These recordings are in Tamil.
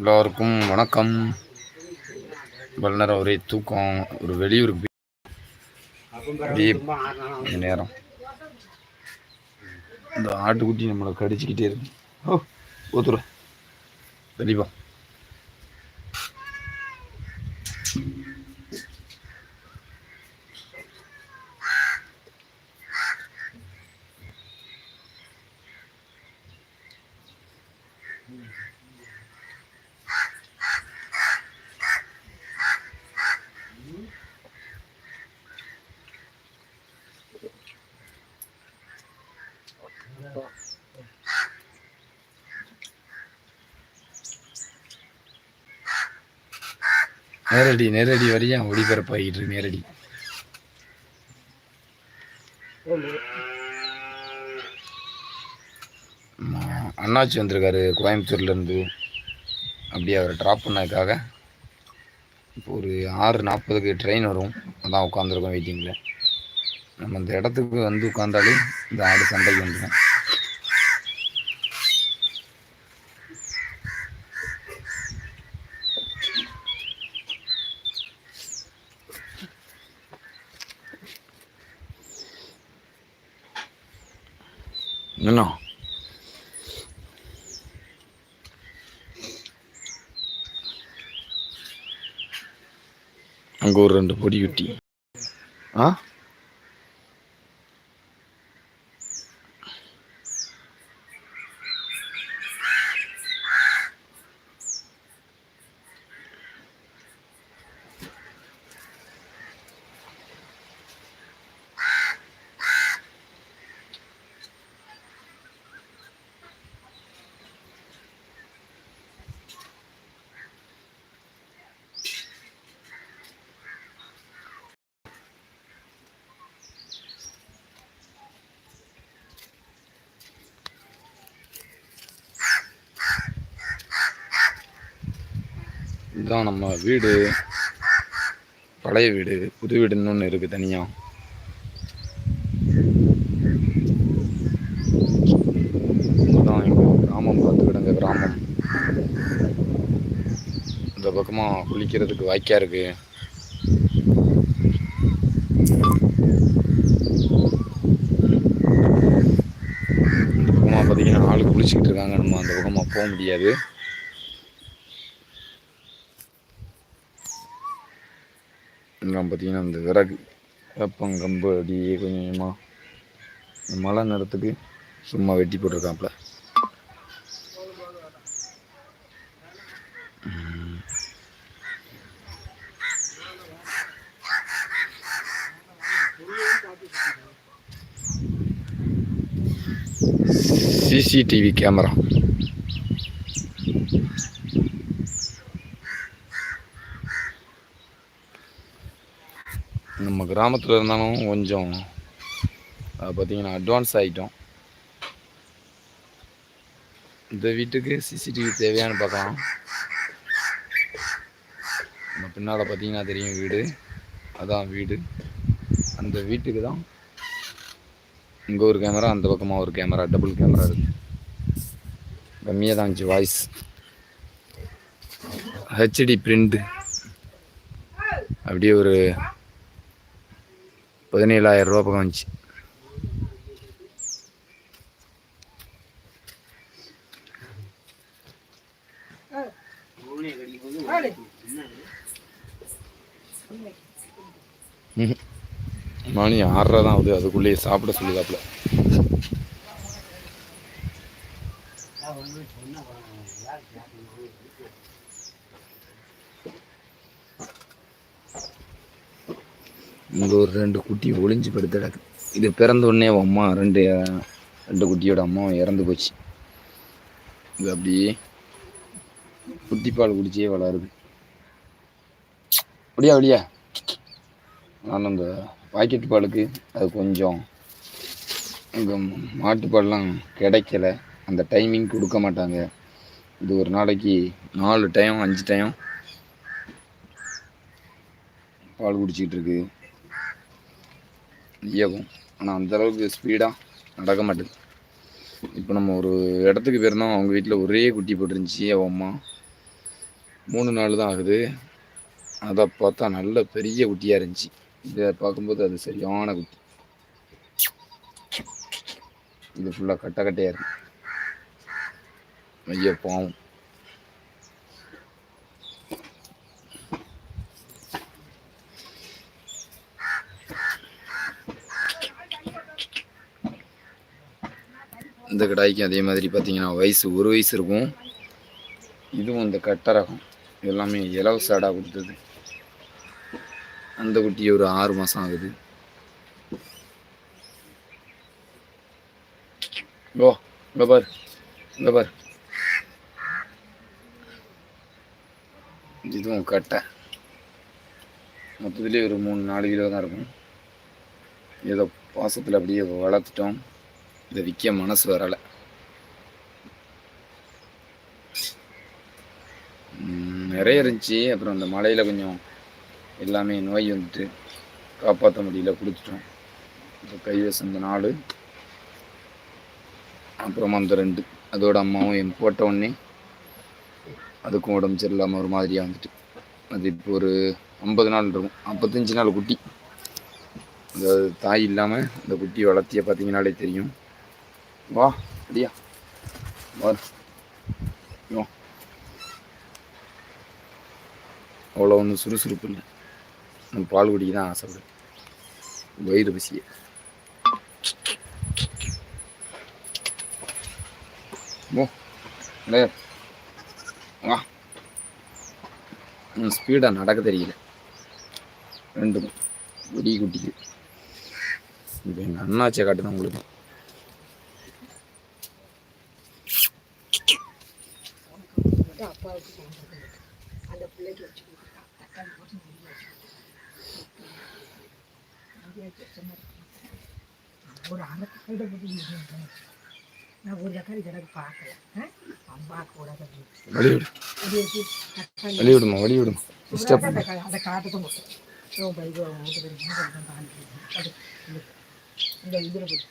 எல்லோருக்கும் வணக்கம். இவ்வளோ நேரம் ஒரே தூக்கம் ஒரு வெளியூர் கொஞ்ச நேரம். இந்த ஆட்டுக்குட்டி நம்மளை கடிச்சிக்கிட்டே இருக்கு. ஓ ஊத்துரு வெளிப்பா நேரடி நேரடி வரையும் ஒளிபரப்பாகிட்டு இருக்கு நேரடி. அண்ணாச்சி வந்திருக்காரு கோயம்புத்தூர்லேருந்து அப்படியே அவரை ட்ராப் பண்ணதுக்காக. இப்போ ஒரு ஆறு நாற்பதுக்கு ட்ரெயின் வரும். அதான் உட்காந்துருக்கோம் வெயிட்டிங்கில் நம்ம இந்த இடத்துக்கு வந்து உட்காந்தாலே இந்த ஆடு சண்டைக்கு வந்துடும் என்ன அங்கே ஒரு ரெண்டு பொடி குட்டி. ஆ? இதுதான் நம்ம வீடு. பழைய வீடு புது வீடுன்னு ஒன்று இருக்குது தனியாக இதுதான் எங்கள் கிராமம் பார்த்துக்கிடுங்க கிராமம். இந்த பக்கமாக குளிக்கிறதுக்கு வாய்க்கா இருக்கு. இந்த பக்கமாக பார்த்தீங்கன்னா ஆள் குளிச்சுக்கிட்டு இருக்காங்க. நம்ம அந்த பக்கமாக போக முடியாது. இங்கே பார்த்தீங்கன்னா இந்த விறகு வேப்பங்கம்பு அப்படியே கொஞ்சம் கொஞ்சமாக மழை நேரத்துக்கு சும்மா வெட்டி போட்டிருக்காப்புல. CCTV camera. நம்ம கிராமத்தில் இருந்தாலும் கொஞ்சம் பார்த்திங்கன்னா பார்த்தீங்கன்னா அட்வான்ஸ் ஆகிட்டோம் இந்த வீட்டுக்கு சிசிடிவி தேவையான்னு பார்க்கலாம். நம்ம பின்னால் பார்த்தீங்கன்னா தெரியும் வீடு. அதான் வீடு. அந்த வீட்டுக்கு தான் இங்கே ஒரு கேமரா அந்த பக்கமாக ஒரு கேமரா டபுள் கேமரா இருக்குது கம்மியாக தான் இருந்துச்சு வாய்ஸ் ஹெச்டி பிரிண்ட் அப்படியே ஒரு பதினேழாயிரம் ரூபா பக்கம் வந்துச்சு. மணி ஆறரை தான் ஆகுது. அதுக்குள்ளேயே சாப்பிட சொல்லுதாப்புல. இங்கே ஒரு ரெண்டு குட்டி ஒளிஞ்சு படுத்து கிடக்கு. இது பிறந்த உடனே அம்மா ரெண்டு ரெண்டு குட்டியோட அம்மா இறந்து போச்சு. இது அப்படியே குட்டி பால் குடிச்சே வளருது. அப்படியா அப்படியா? நான் அந்த பாக்கெட் பாலுக்கு அது கொஞ்சம் இங்கே மாட்டுப்பால்லாம் கிடைக்கல. அந்த டைமிங் கொடுக்க மாட்டாங்க. இது ஒரு நாளைக்கு நாலு டைம் அஞ்சு டைம் பால் குடிச்சிக்கிட்டு இருக்கு. இயக்கும். ஆனால் அந்த அளவுக்கு ஸ்பீடாக நடக்க மாட்டேது. இப்போ நம்ம ஒரு இடத்துக்கு போயிருந்தோம். அவங்க வீட்டில் ஒரே குட்டி போட்டுருந்துச்சி அவன் அம்மா. மூணு நாள் தான் ஆகுது. அதை பார்த்தா நல்ல பெரிய குட்டியாக இருந்துச்சு. இதை பார்க்கும்போது அது சரியான குட்டி. இது ஃபுல்லாக கட்டை கட்டையாக இருக்கு. ஐயோ பாவம். இந்த கடாய்க்கும் அதே மாதிரி பார்த்தீங்கன்னா வயசு ஒரு வயசு இருக்கும். இதுவும் இந்த கட்டை ரகம் எல்லாமே இலவச அடா கொடுத்தது. அந்த குட்டி ஒரு ஆறு மாதம் ஆகுது. ஓ இங்கே பார் இங்கே பார். இதுவும் கட்டை. மொத்தத்துலேயே ஒரு மூணு நாலு கிலோ தான் இருக்கும். ஏதோ பாசத்தில் அப்படியே வளர்த்துட்டோம். இதை விற்க மனசு வரலை. நிறைய இருந்துச்சு. அப்புறம் அந்த மலையில் கொஞ்சம் எல்லாமே நோய் வந்துட்டு காப்பாற்ற முடியல கொடுத்துட்டோம் இப்போ கைவசம் இந்த நாலு அப்புறமா அந்த ரெண்டு. அதோட அம்மாவும் என் போட்ட உடனே அதுக்கும் உடம்பு சரியில்லாமல் ஒரு மாதிரியாக வந்துட்டு. அது இப்போ ஒரு ஐம்பது நாள் இருக்கும். ஐம்பத்தஞ்சு நாள் குட்டி. அதாவது தாய் இல்லாமல் அந்த குட்டி வளர்த்திய பார்த்தீங்கனாலே தெரியும். வா அப்படியா வா அவ்வளோ ஒன்றும் சுறுசுறுப்பு இல்லை. நம்ம பால் குடிக்க தான் ஆசைப்படுது வயிறு பசிய ஓ இல்லை வா. ஸ்பீடாக நடக்க தெரியல. ரெண்டும் குடி குட்டிக்கு. இப்போ எங்கள் அண்ணாச்சியை காட்டுதான் உங்களுக்கு? அப்பாவுக்கு கொடுத்துருக்கு அந்த பிள்ளைக்கு வச்சு கொடுத்துருக்கான் தக்காளி போட்டு நெய்ய வச்சு நெய்ய ஒரு அரை தக்காளி போட்டு நெய்ய வச்சு. நான் ஒரு தக்காளி கிடக்கு பார்க்கல அம்மா கூடாது வழி வழி காட்டுக்கும் தாண்டி அது இந்த- இந்த இதில் போய்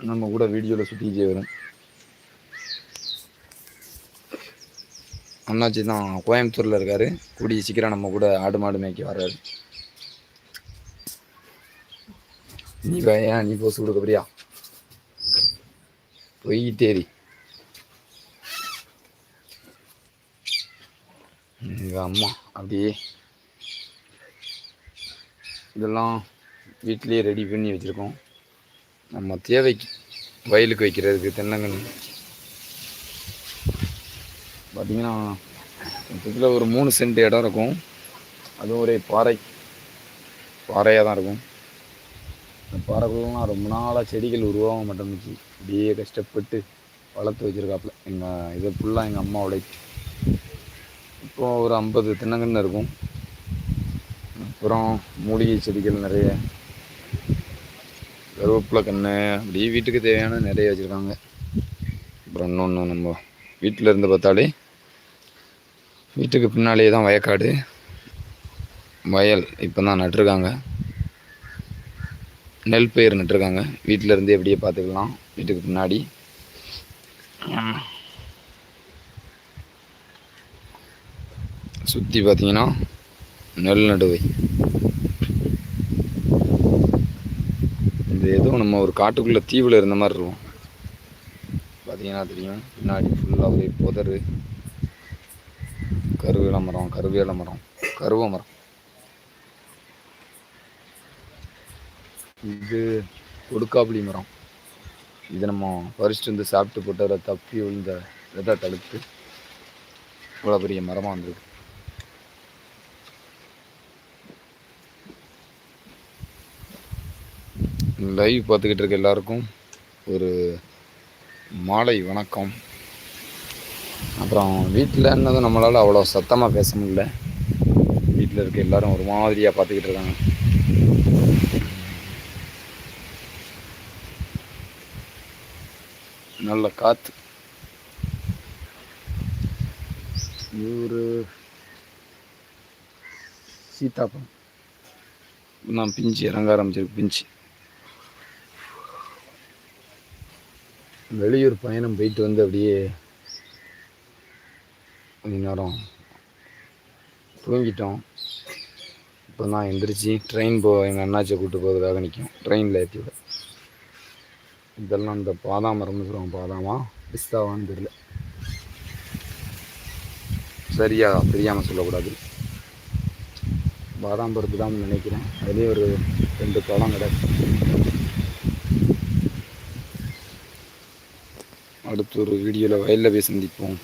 நம்ம கூட வீடியோவில் சுற்றிக்கிட்டே வரும் அண்ணாச்சி தான் கோயம்புத்தூரில் இருக்காரு. கூடிய சீக்கிரம் நம்ம கூட ஆடு மாடு மேய்க்க வர்றாரு. நீ பையா நீ போஸ் கொடுக்க பிரியா பொய் எங்கள் அம்மா அப்படியே. இதெல்லாம் வீட்லேயே ரெடி பண்ணி வச்சுருக்கோம். நம்ம தேவைக்கு வயலுக்கு வைக்கிறதுக்கு தென்னங்கன்று பார்த்தீங்கன்னா மொத்தத்தில் ஒரு மூணு சென்ட் இடம் இருக்கும். அதுவும் ஒரே பாறை பாறையாக தான் இருக்கும். அந்த பாறைக்குள்ளலாம் ரொம்ப நாளாக செடிகள் உருவாக மாட்டேங்குச்சு அப்படியே கஷ்டப்பட்டு வளர்த்து வச்சுருக்காப்புல. எங்கள் இது ஃபுல்லாக எங்கள் அம்மா உழைப்பு இப்போ ஒரு ஐம்பது தென்னங்கன்று இருக்கும். அப்புறம் மூலிகை செடிகள் நிறைய கருவேப்பிலை கன்று அப்படியே வீட்டுக்கு தேவையான நிறைய வச்சுருக்காங்க. அப்புறம் இன்னொன்று நம்ம வீட்டில் இருந்து பார்த்தாலே வீட்டுக்கு பின்னாலேயே தான் வயக்காடு. வயல் இப்போ தான் நட்டிருக்காங்க. நெல் பயிர் நட்டிருக்காங்க. வீட்டில் எப்படியே பார்த்துக்கலாம் வீட்டுக்கு பின்னாடி. சுற்றி பார்த்தீங்கன்னா நெல் நடுவை. இது ஏதோ நம்ம ஒரு காட்டுக்குள்ளே தீவில் இருந்த மாதிரி இருக்கும். பார்த்தீங்கன்னா தெரியும். பின்னாடி ஃபுல்லாக ஒரே புதரு. கருவேல மரம் கருவேல மரம் கருவ மரம். இது கொடுக்காப்புளி மரம். இது நம்ம பறிச்சுட்டு வந்து சாப்பிட்டு போட்டு தப்பி விழுந்த விதை தடுத்து இவ்வளோ பெரிய மரமாக வந்திருக்கு. லைவ் பார்த்துக்கிட்டு இருக்க எல்லாருக்கும் ஒரு மாலை வணக்கம். அப்புறம் வீட்டில் என்னதும் நம்மளால் அவ்வளோ சத்தமாக பேச முடியல. வீட்டில் இருக்க எல்லோரும் ஒரு மாதிரியாக பார்த்துக்கிட்டு இருக்காங்க. நல்ல காற்று ஒரு சீத்தாப்பழம் நான் பிஞ்சு இறங்க ஆரம்பிச்சிருக்கு பிஞ்சு. வெளியூர் பயணம் போயிட்டு வந்து அப்படியே கொஞ்ச நேரம் தூங்கிட்டோம். இப்போ தான் எந்திரிச்சு ட்ரெயின் போ எங்கள் அண்ணாச்சியை கூப்பிட்டு போகிறதுக்காக நிற்கும் ட்ரெயினில் ஏற்றி விட. இதெல்லாம் இந்த பாதாம் மரம்னு சொல்லுவாங்க பாதாமா? பிஸ்தாவான்னு தெரியல. சரியா தெரியாமல் சொல்லக்கூடாது. பாதாம் பருப்பு தான் நினைக்கிறேன். அதுலேயும் ஒரு ரெண்டு பழம் கிடக்கு அடுத்து ஒரு வீடியோவில் வயலில் போய் சந்திப்போம்.